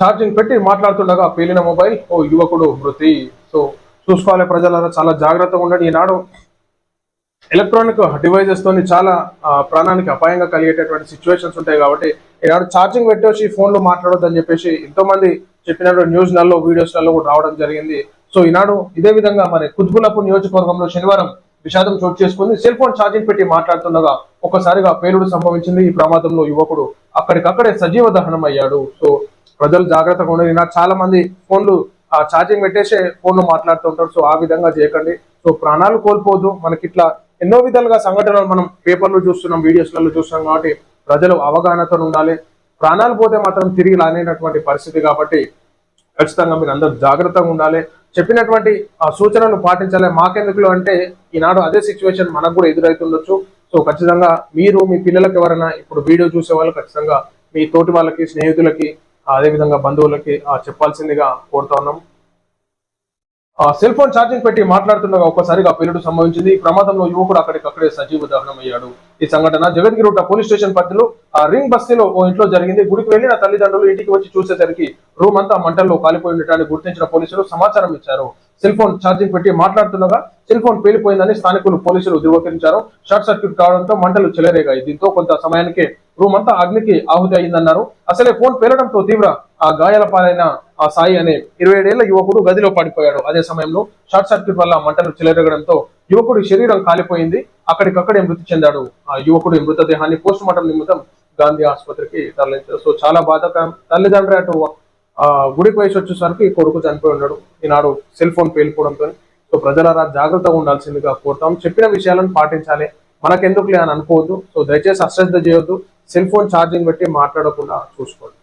Charging పెట్టి మాట్లాడుతుండగా పేలిన mobile ఓ యువకుడు మృతి. సో చూసుకోవాలి ప్రజలారా చాలా జాగ్రత్తగా ఉండండి. ఈనాడు ఎలక్ట్రానిక్ డివైజెస్ తోని చాలా ప్రాణానికి అపాయంగా కలిగేటటువంటి సిచ్యువేషన్స్ ఉంటాయి కాబట్టి ఈనాడు ఛార్జింగ్ పెట్టేసి ఫోన్లో మాట్లాడొద్దని చెప్పేసి ఎంతో మంది చెప్పినటువంటి న్యూస్ నల్లో వీడియోస్ నల్లో కూడా రావడం జరిగింది. సో ఈనాడు ఇదే విధంగా మరి కుత్బులాపూర్ నియోజకవర్గంలో శనివారం విషాదం చోటు చేసుకుంది. సెల్ ఫోన్ ఛార్జింగ్ పెట్టి మాట్లాడుతుండగా ఒక్కసారిగా పేలుడు సంభవించింది. ఈ ప్రమాదంలో యువకుడు అక్కడికక్కడే సజీవ దహనం అయ్యాడు సో ప్రజలు జాగ్రత్తగా ఉండండి. నాకు చాలా మంది ఫోన్లు ఆ ఛార్జింగ్ పెట్టేసే ఫోన్లు మాట్లాడుతుంటారు సో ఆ విధంగా చేయకండి. సో ప్రాణాలు కోల్పోదు మనకి ఇట్లా ఎన్నో విధాలుగా సంఘటనలు మనం పేపర్లు చూస్తున్నాం వీడియోస్లలో చూస్తున్నాం కాబట్టి ప్రజలు అవగాహనతో ఉండాలి. ప్రాణాలు పోతే మాత్రం తిరిగి రానేటటువంటి పరిస్థితి కాబట్టి ఖచ్చితంగా మీరు అందరూ జాగ్రత్తగా ఉండాలి. చెప్పినటువంటి ఆ సూచనలు పాటించాలి. మాకెందుకులు అంటే ఈనాడు అదే సిచ్యువేషన్ మనకు కూడా ఎదురవుతుండొచ్చు సో ఖచ్చితంగా మీరు మీ పిల్లలకు ఎవరైనా ఇప్పుడు వీడియో చూసే వాళ్ళు ఖచ్చితంగా మీ తోటి వాళ్ళకి స్నేహితులకి అదే విధంగా బంధువులకి చెప్పాల్సిందిగా కోరుతా ఉన్నాం. ఆ సెల్ ఫోన్ ఛార్జింగ్ పెట్టి మాట్లాడుతుండగా ఒక్కసారిగా పేలుడు సంభవించింది. ఈ ప్రమాదంలో యువకుడు అక్కడికక్కడే సజీవ దహనమయ్యాడు ఈ సంఘటన జగద్గిరిగుట్ట పోలీస్ స్టేషన్ పరిధిలో ఆ రింగ్ బస్తీలో ఓ ఇంట్లో జరిగింది. గుడికి వెళ్ళిన తల్లిదండ్రులు ఇంటికి వచ్చి చూసేసరికి రూమ్ అంతా మంటల్లో కాలిపోయి ఉండటాన్ని గుర్తించిన పోలీసులు సమాచారం ఇచ్చారు. సెల్ ఫోన్ ఛార్జింగ్ పెట్టి మాట్లాడుతుండగా సెల్ ఫోన్ పేలిపోయిందని స్థానికులు పోలీసులు ధృవీకరించారు. షార్ట్ సర్క్యూట్ కావడంతో మంటలు చెలరేగాయి. దీంతో కొంత సమయానికి రూమ్ అంతా అగ్నికి ఆహుతి అయిందన్నారు. అసలే ఫోన్ పేలడంతో తీవ్ర ఆ గాయాల పాలైన ఆ సాయి అనే ఇరవై ఏడేళ్ళ యువకుడు గదిలో పడిపోయాడు అదే సమయంలో షార్ట్ సర్క్యూట్ వల్ల మంటలు చెలరగడంతో యువకుడి శరీరం కాలిపోయింది. అక్కడికక్కడే మృతి చెందాడు. ఆ యువకుడి మృతదేహాన్ని పోస్ట్ మార్టం నిమిత్తం గాంధీ ఆసుపత్రికి తరలించారు. సో చాలా బాధాకరం. తల్లిదండ్రి అటు ఆ గుడికి వయసు వచ్చేసరికి కొడుకు చనిపోయి ఉన్నాడు. ఈనాడు సెల్ ఫోన్ పేలిపోవడంతో సో ప్రజలారా జాగ్రత్తగా ఉండాల్సిందిగా కోరుతాం. చెప్పిన విషయాలను పాటించాలి. మనకెందుకులే అని అనుకోవద్దు. సో దయచేసి అశ్రద్ధ చేయొద్దు. సెల్ ఫోన్ ఛార్జింగ్ పెట్టి మాట్లాడకుండా చూసుకోండి.